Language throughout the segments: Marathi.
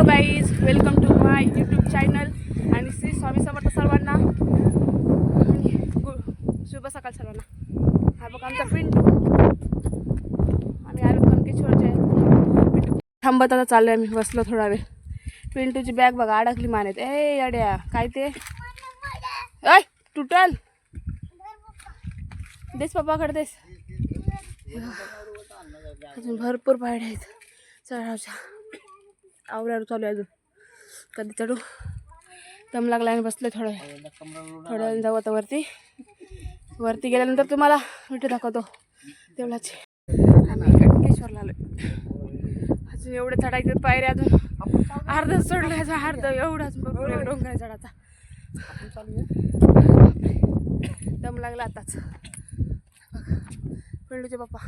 Hello guys welcome to my YouTube channel आणि श्री स्वामी समर्थ सर्वांना गु- शुभ सकाळ सर्वांना. हा बघ आमचा पिंटू. आम्ही आलो कनकेश्वरचे पिंटू. थांबत आता चाललो आम्ही बसलो थोडा वेळ. पिंटूची बॅग बघा अडकली मानेत. ए अड्या काय ते? ऐ तुटल देस पप्पाकडे देस. अजून भरपूर पायड्या आहेत. चढावच्या आवरावर चालू आहे अजून. कधी चढू? दम लागला आणि बसले थोडं थोडं थोड्या वेळ जाऊ आता वरती. वरती गेल्यानंतर तुम्हाला विठू दाखवतो. तेवढाच. आम्ही कणकेश्वरला आलो अजून एवढे चढायचे पायरे अजून. अर्ध चढलं अजून अर्ध. एवढाच बघ डोंगर चढाचा दम लागला आताच. बघा. बाप्पा पप्पा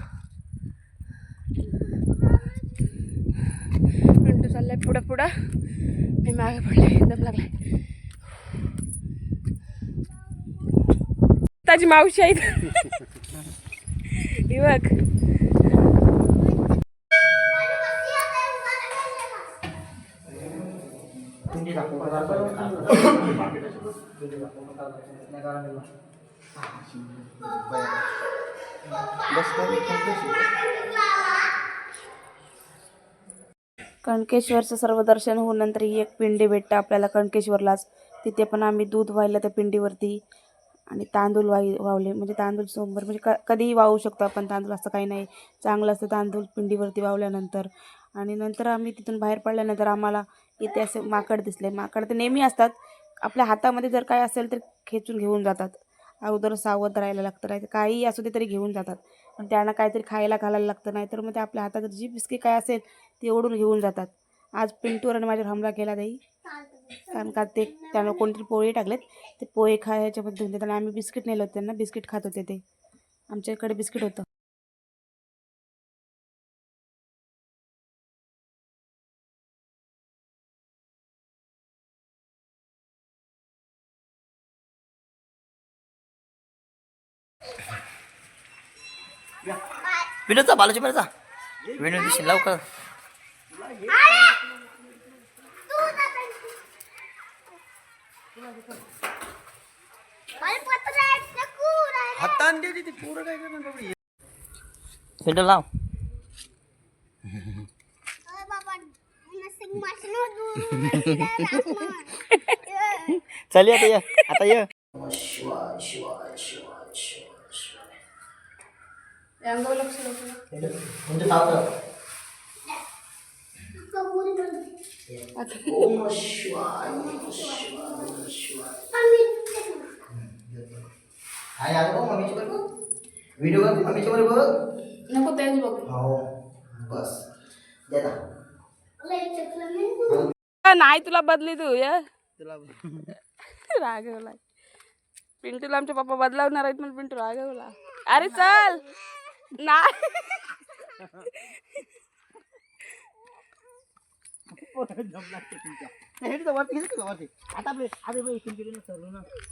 पिंटू चाललाय पुढं पुढं. मी मागे पडले दम लागलाय. ताजी मावशी आहे युवक. बघ कणकेश्वरचं सर्व दर्शन होऊन नंतर ही एक पिंडी भेटतं आपल्याला कणकेश्वरलाच. तिथे पण आम्ही दूध वाहिलं त्या पिंडीवरती. आणि तांदूळ वाही वावले म्हणजे तांदूळ सोमवार म्हणजे क कधीही वाहू शकतो आपण तांदूळ असं काही नाही. चांगलं असतं तांदूळ पिंडीवरती वावल्यानंतर आणि नंतर आम्ही तिथून बाहेर पडल्यानंतर आम्हाला इथे असे माकड दिसले. माकड तर नेहमी असतात. आपल्या हातामध्ये जर काय असेल तर खेचून घेऊन जातात. अगोदर सावध राहायला लागतं नाही काही असू दे तरी घेऊन जातात. पण त्यांना काहीतरी खायला घालायला लागतं नाही तर मग ते आपल्या हातात जी बिस्किट काय असेल ते ओढून घेऊन जातात. आज पिंटूवर आणि माझ्यावर हमला केला ताई कारण का ते त्यानं कोणतरी पोहे टाकलेत. ते पोहे खायच्यामध्ये घेऊन देतात आणि आम्ही बिस्किट नेलं होतं त्यांना बिस्किट खात होते ते. आमच्याकडे बिस्किट होतं. विनोदचा बालाजी बरं विनोद दिसेल लवकर. हातान दे ती पोरं काय करणार बाबडी फिल्टर लाव. चल ये आता ये आता ये म्हणजे बघ बरोबर व्हिडिओ बघ. बरोबर नको तेच बघ. हो बस. दे ना. नाही तुला बदली तू या. तुला रागवला पिंटूला आमचे पप्पा बदलावणार आहेत पण पिंटू रागवला. अरे चल.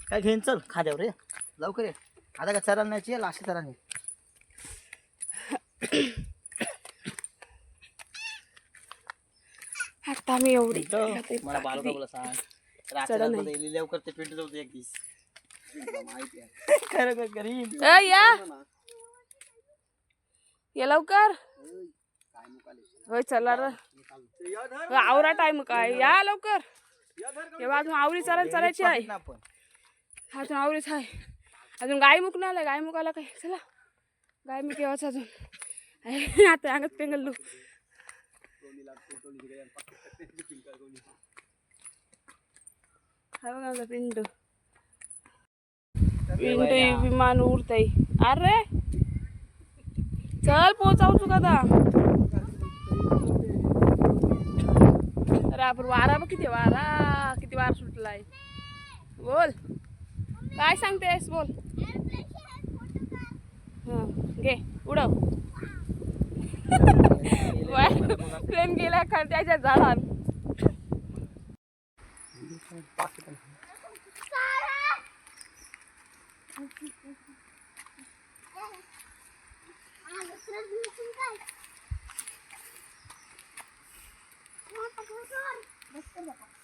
काय घेईन चल खाद्यावर लवकर ये आता काय चरायला नाही येईल अशी आता आम्ही एवढी मला बालका बोला सांग रात्री लवकर ते पिंट जाऊ दे एक दिवस माहिती आहे खरं या ये लवकर. होय चला रे. आवरा टाइम काय. या लवकर. तेव्हा अजून आवरी चालायला चालायची आहे. अजून आवरीच आहे. अजून गाय मुक नाही आलाय गाय मुकाला काय? चला. गाय मुक केव्हाच अजून. आता अंगात पेंगल हा बघा पिंटू? पिंटू विमान उडतय. अरे! चल पोचाव तू आता. अरे आपण वारा बघ किती वारा किती वार सुटलाय. बोल. काय सांगतेस बोल. हं, घे उडव. प्लेन गेला खा त्याच्या Basta ba?